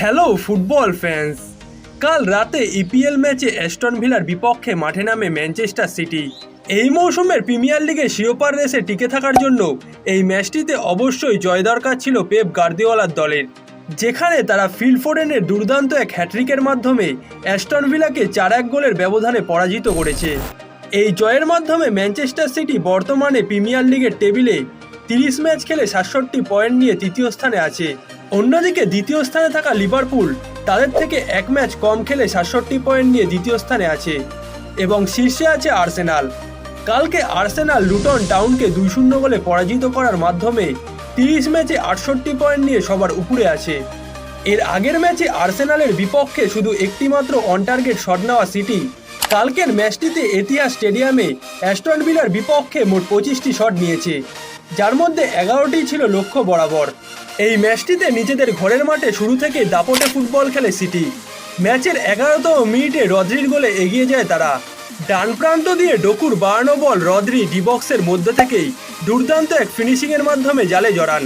Hello football fans. কাল রাতে EPL ম্যাচে অ্যাস্টন ভিলার বিপক্ষে মাঠে নামে ম্যানচেস্টার সিটি এই মৌসুমের প্রিমিয়ার লিগে শিরোপার রেসে টিকে থাকার জন্য এই ম্যাচটিতে অবশ্যই জয় দরকার ছিল পেপ গার্দিওয়ালার দলের। যেখানে তারা ফিল ফোরেনের দুর্দান্ত এক হ্যাট্রিকের মাধ্যমে অ্যাস্টন ভিলাকে চার এক গোলের ব্যবধানে পরাজিত করেছে। এই জয়ের মাধ্যমে ম্যানচেস্টার সিটি বর্তমানে প্রিমিয়ার লিগের টেবিলে তিরিশ ম্যাচ খেলে সাতষট্টি পয়েন্ট নিয়ে তৃতীয় স্থানে আছে। অন্যদিকে দ্বিতীয় স্থানে থাকা লিভারপুল তাদের থেকে এক ম্যাচ কম খেলে সাতষট্টি পয়েন্ট নিয়ে দ্বিতীয় স্থানে আছে এবং শীর্ষে আছে আর্সেনাল। কালকে আর্সেনাল লুটন টাউনকে দুই শূন্য গোলে পরাজিত করার মাধ্যমে তিরিশ ম্যাচে আটষট্টি পয়েন্ট নিয়ে সবার উপরে আছে। এর আগের ম্যাচে আর্সেনালের বিপক্ষে শুধু একটিমাত্র অন টার্গেট শট নেওয়া সিটি। কালকের ম্যাচটিতে এতিয়াস স্টেডিয়ামে অ্যাস্টন ভিলার বিপক্ষে মোট পঁচিশটি শট নিয়েছে। যার মধ্যে এগারোটি ছিল লক্ষ্য বরাবর। এই ম্যাচটিতে নিজেদের ঘরের মাঠে শুরু থেকে দাপটে ফুটবল খেলে সিটি। ম্যাচের এগারোতম মিনিটে রদ্রির গোলে এগিয়ে যায় তারা। ডান প্রান্ত দিয়ে ডকুর বাড়ানো বল রদ্রি ডিবক্সের মধ্যে থেকেই দুর্দান্ত এক ফিনিশিংয়ের মাধ্যমে জালে জড়ান।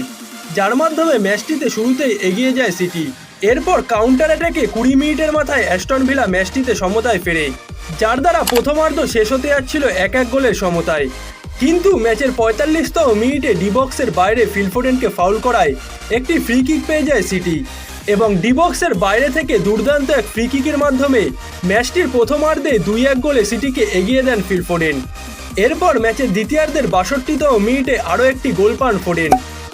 যার মাধ্যমে ম্যাচটিতে শুরুতেই এগিয়ে যায় সিটি। এরপর কাউন্টার অ্যাটাকে কুড়ি মিনিটের মাথায় অ্যাস্টন ভিলা ম্যাচটিতে সমতায় ফেরে। যার দ্বারা প্রথমার্ধ শেষ হতে যাচ্ছিল এক এক গোলের সমতায়। কিন্তু ম্যাচের পঁয়তাল্লিশতম মিনিটে ডিবক্সের বাইরে ফিলফোডেনকে ফাউল করায় একটি ফ্রি কিক পেয়ে যায় সিটি। এবং ডিবক্সের বাইরে থেকে দুর্দান্ত এক ফ্রি কিকের মাধ্যমে ম্যাচটির প্রথমার্ধে দুই এক গোলে সিটিকে এগিয়ে দেন ফিলফোডেন। এরপর ম্যাচের দ্বিতীয়ার্ধের বাষট্টিতম মিনিটে আরও একটি গোল পান ফোডেন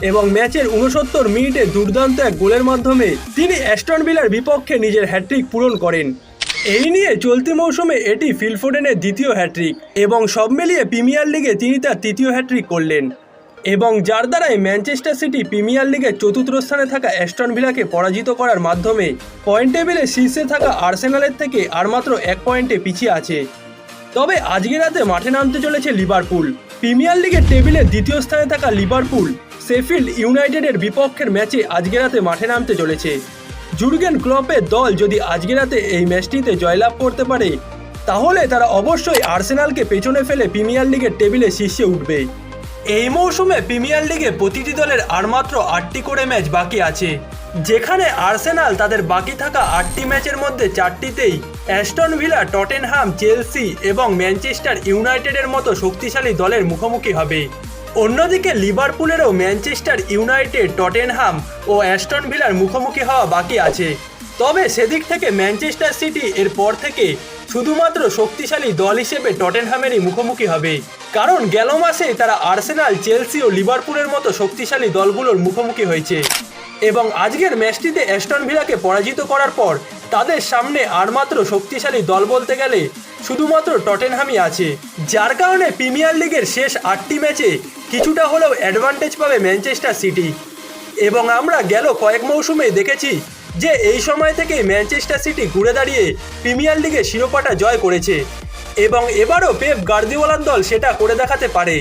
এবং ম্যাচের উনসত্তর মিনিটে দুর্দান্ত এক গোলের মাধ্যমে তিনি অ্যাস্টন ভিলার বিপক্ষে নিজের হ্যাট্রিক পূরণ করেন। এই নিয়ে চলতি মৌসুমে এটি ফিলফোডেনের দ্বিতীয় হ্যাট্রিক এবং সব মিলিয়ে প্রিমিয়ার লিগে তিনি তার তৃতীয় হ্যাট্রিক করলেন। এবং যার দ্বারাই ম্যানচেস্টার সিটি প্রিমিয়ার লিগের চতুর্থ স্থানে থাকা অ্যাস্টন ভিলাকে পরাজিত করার মাধ্যমে পয়েন্ট টেবিলে শীর্ষে থাকা আর্সেনালের থেকে আর মাত্র এক পয়েন্টে পিছিয়ে আছে। তবে আজকে রাতে মাঠে নামতে চলেছে লিভারপুল। প্রিমিয়ার লিগের টেবিলে দ্বিতীয় স্থানে থাকা লিভারপুল সেফিল্ড ইউনাইটেডের বিপক্ষের ম্যাচে আজকে রাতে মাঠে নামতে চলেছে। জুর্গেন ক্লপের দল যদি আজকে রাতে এই ম্যাচটিতে জয়লাভ করতে পারে, তাহলে তারা অবশ্যই আর্সেনালকে পেছনে ফেলে প্রিমিয়ার লিগের টেবিলে শীর্ষে উঠবে। এই মৌসুমে প্রিমিয়ার লিগে প্রতিটি দলের আর মাত্র আটটি করে ম্যাচ বাকি আছে, যেখানে আর্সেনাল তাদের বাকি থাকা আটটি ম্যাচের মধ্যে চারটিতেই অ্যাস্টন ভিলা, টটেনহাম, চেলসি এবং ম্যানচেস্টার ইউনাইটেডের মতো শক্তিশালী দলের মুখোমুখি হবে। অন্যদিকে লিভারপুলেরও ম্যানচেস্টার ইউনাইটেড, টটেনহাম ও অ্যাস্টন ভিলার মুখোমুখি হওয়া বাকি আছে। তবে সেদিক থেকে ম্যানচেস্টার সিটি এর পর থেকে শুধুমাত্র শক্তিশালী দল হিসেবে টটেনহামেরই মুখোমুখি হবে। কারণ গেল মাসে তারা আর্সেনাল, চেলসি ও লিভারপুলের মতো শক্তিশালী দলগুলোর মুখোমুখি হয়েছে। এবং আজকের ম্যাচটিতে অ্যাস্টন ভিলাকে পরাজিত করার পর তাদের সামনে আর মাত্র শক্তিশালী দল বলতে গেলে শুধুমাত্র টটেনহামই আছে। যার কারণে প্রিমিয়ার লিগের শেষ আটটি ম্যাচে কিছুটা হলেও অ্যাডভান্টেজ পাবে ম্যানচেস্টার সিটি এবং আমরা গেল কয়েক মৌসুমে দেখেছি যে এই সময় থেকে ম্যানচেস্টার সিটি ঘুরে দাঁড়িয়ে প্রিমিয়ার লিগে শিরোপাটা জয় করেছে। এবং এবারও পেপ গার্দিওয়ালার দল সেটা করে দেখাতে পারে।